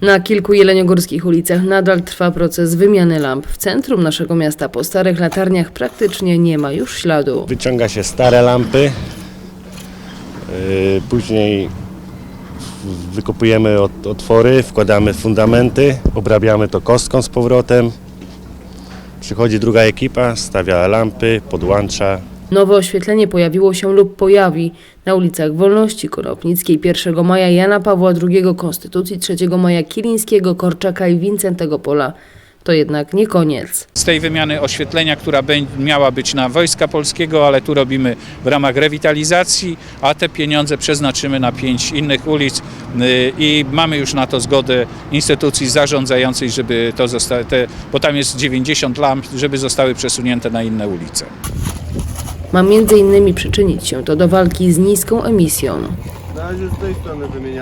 Na kilku jeleniogórskich ulicach nadal trwa proces wymiany lamp. W centrum naszego miasta po starych latarniach praktycznie nie ma już śladu. Wyciąga się stare lampy, yy, później wykopujemy ot- otwory, wkładamy fundamenty, obrabiamy to kostką z powrotem. Przychodzi druga ekipa, stawia lampy, podłącza. Nowe oświetlenie pojawiło się lub pojawi na ulicach Wolności Konopnickiej 1 maja Jana Pawła II Konstytucji 3 maja Kilińskiego, Korczaka i Wincentego Pola. To jednak nie koniec. z tej wymiany oświetlenia, która miała być na Wojska Polskiego, ale tu robimy w ramach rewitalizacji, a te pieniądze przeznaczymy na pięć innych ulic y, i mamy już na to zgodę instytucji zarządzającej, żeby to zostało, bo tam jest 90 lamp, żeby zostały przesunięte na inne ulice. Ma między innymi przyczynić się to do walki z niską emisją. Na razie z tej strony wymieniamy.